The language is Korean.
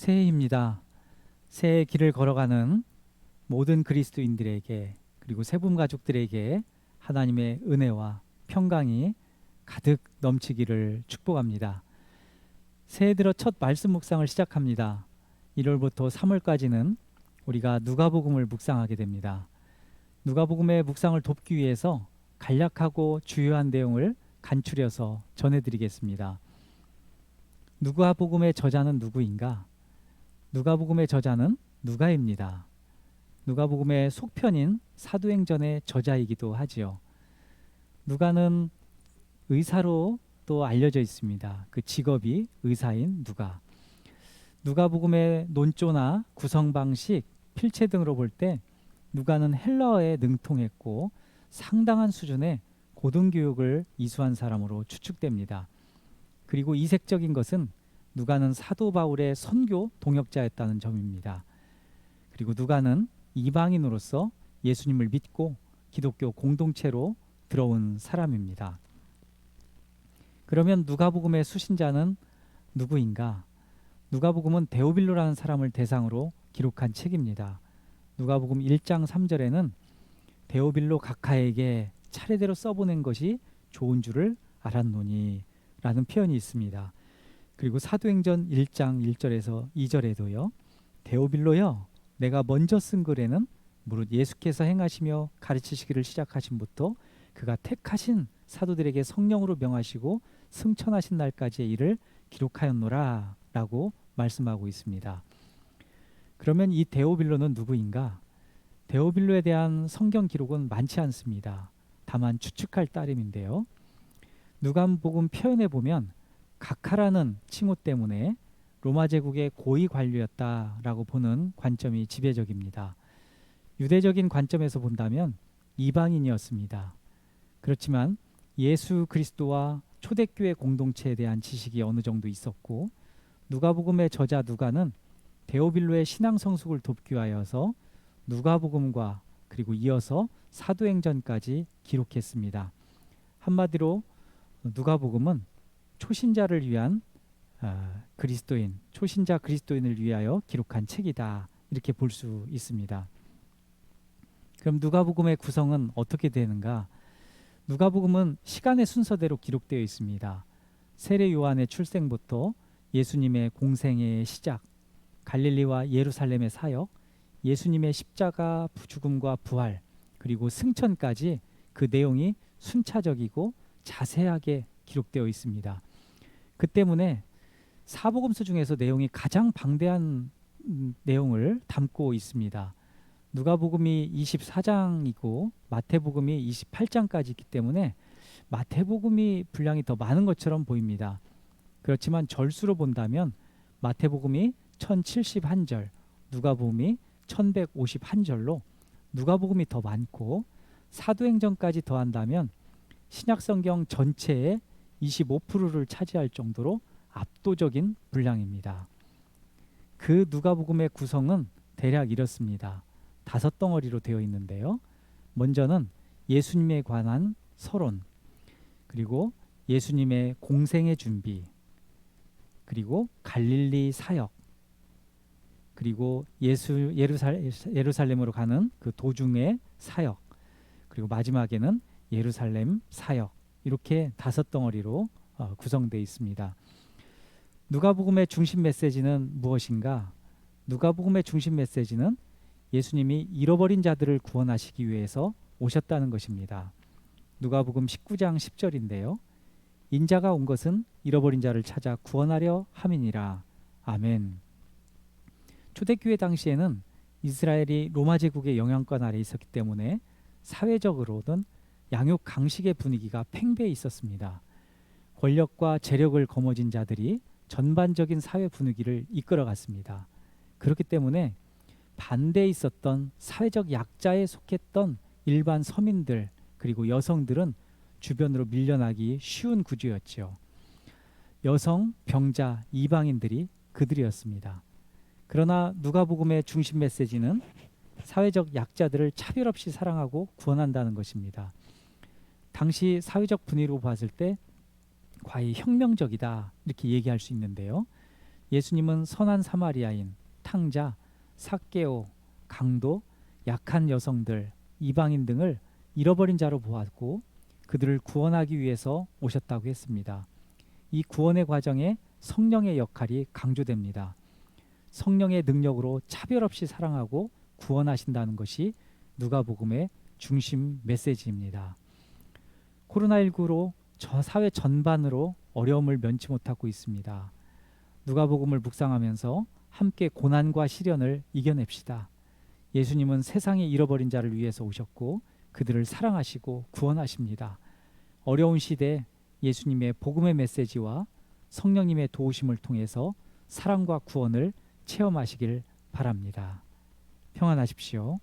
새해입니다. 새해 길을 걸어가는 모든 그리스도인들에게 그리고 세분 가족들에게 하나님의 은혜와 평강이 가득 넘치기를 축복합니다. 새해 들어 첫 말씀 묵상을 시작합니다. 1월부터 3월까지는 우리가 누가복음을 묵상하게 됩니다. 누가복음의 묵상을 돕기 위해서 간략하고 주요한 내용을 간추려서 전해드리겠습니다. 누가복음의 저자는 누구인가? 누가복음의 저자는 누가입니다. 누가복음의 속편인 사도행전의 저자이기도 하지요. 누가는 의사로 또 알려져 있습니다. 그 직업이 의사인 누가. 누가복음의 논조나 구성 방식, 필체 등으로 볼 때 누가는 헬라어에 능통했고 상당한 수준의 고등교육을 이수한 사람으로 추측됩니다. 그리고 이색적인 것은 누가는 사도 바울의 선교 동역자였다는 점입니다. 그리고 누가는 이방인으로서 예수님을 믿고 기독교 공동체로 들어온 사람입니다. 그러면 누가복음의 수신자는 누구인가? 누가복음은 데오빌로라는 사람을 대상으로 기록한 책입니다. 누가복음 1장 3절에는 데오빌로 각하에게 차례대로 써보낸 것이 좋은 줄을 알았노니 라는 표현이 있습니다. 그리고 사도행전 1장 1절에서 2절에도요. 데오빌로여 내가 먼저 쓴 글에는 무릇 예수께서 행하시며 가르치시기를 시작하신부터 그가 택하신 사도들에게 성령으로 명하시고 승천하신 날까지의 일을 기록하였노라 라고 말씀하고 있습니다. 그러면 이 데오빌로는 누구인가? 데오빌로에 대한 성경 기록은 많지 않습니다. 다만 추측할 따름인데요. 누가복음 표현에 보면 각하라는 칭호 때문에 로마 제국의 고위 관료였다라고 보는 관점이 지배적입니다. 유대적인 관점에서 본다면 이방인이었습니다. 그렇지만 예수 그리스도와 초대교회 공동체에 대한 지식이 어느 정도 있었고 누가복음의 저자 누가는 데오빌로의 신앙 성숙을 돕기 위하여서 누가복음과 그리고 이어서 사도행전까지 기록했습니다. 한마디로 누가복음은 초신자를 위한 아, 그리스도인, 초신자 그리스도인을 위하여 기록한 책이다. 이렇게 볼 수 있습니다. 그럼 누가복음의 구성은 어떻게 되는가? 누가복음은 시간의 순서대로 기록되어 있습니다. 세례 요한의 출생부터 예수님의 공생의 시작, 갈릴리와 예루살렘의 사역, 예수님의 십자가 죽음과 부활, 그리고 승천까지 그 내용이 순차적이고 자세하게 기록되어 있습니다. 그 때문에 사복음서 중에서 내용이 가장 방대한 음, 내용을 담고 있습니다. 누가복음이 24장이고 마태복음이 28장까지 있기 때문에 마태복음이 분량이 더 많은 것처럼 보입니다. 그렇지만 절수로 본다면 마태복음이 1071절, 누가복음이 1151절로 누가복음이 더 많고 사도행전까지 더한다면 신약성경 전체의 25%를 차지할 정도로 압도적인 분량입니다. 그 누가복음의 구성은 대략 이렇습니다. 다섯 덩어리로 되어 있는데요. 먼저는 예수님에 관한 서론, 그리고 예수님의 공생의 준비, 그리고 갈릴리 사역, 그리고 예수 예루살, 예루살렘으로 가는 그 도중의 사역, 그리고 마지막에는 예루살렘 사역 이렇게 다섯 덩어리로 어, 구성되어 있습니다. 누가복음의 중심 메시지는 무엇인가? 누가복음의 중심 메시지는 예수님이 잃어버린 자들을 구원하시기 위해서 오셨다는 것입니다. 누가복음 19장 10절인데요. 인자가 온 것은 잃어버린 자를 찾아 구원하려 함이니라. 아멘. 초대교회 당시에는 이스라엘이 로마 제국의 영향권 아래 있었기 때문에 사회적으로는 양육 강식의 분위기가 팽배해 있었습니다. 권력과 재력을 거머쥔 자들이 전반적인 사회 분위기를 이끌어갔습니다. 그렇기 때문에 반대에 있었던 사회적 약자에 속했던 일반 서민들 그리고 여성들은 주변으로 밀려나기 쉬운 구조였죠. 여성, 병자, 이방인들이 그들이었습니다. 그러나 누가복음의 중심 메시지는 사회적 약자들을 차별 없이 사랑하고 구원한다는 것입니다. 당시 사회적 분위기로 봤을 때 과히 혁명적이다 이렇게 얘기할 수 있는데요. 예수님은 선한 사마리아인, 탕자, 삭개오, 강도, 약한 여성들, 이방인 등을 잃어버린 자로 보았고 그들을 구원하기 위해서 오셨다고 했습니다. 이 구원의 과정에 성령의 역할이 강조됩니다. 성령의 능력으로 차별 없이 사랑하고 구원하신다는 것이 누가복음의 중심 메시지입니다. 코로나19로 저 사회 전반으로 어려움을 면치 못하고 있습니다. 누가복음을 묵상하면서 함께 고난과 시련을 이겨냅시다. 예수님은 세상에 잃어버린 자를 위해서 오셨고 그들을 사랑하시고 구원하십니다. 어려운 시대 예수님의 복음의 메시지와 성령님의 도우심을 통해서 사랑과 구원을 체험하시길 바랍니다. 평안하십시오.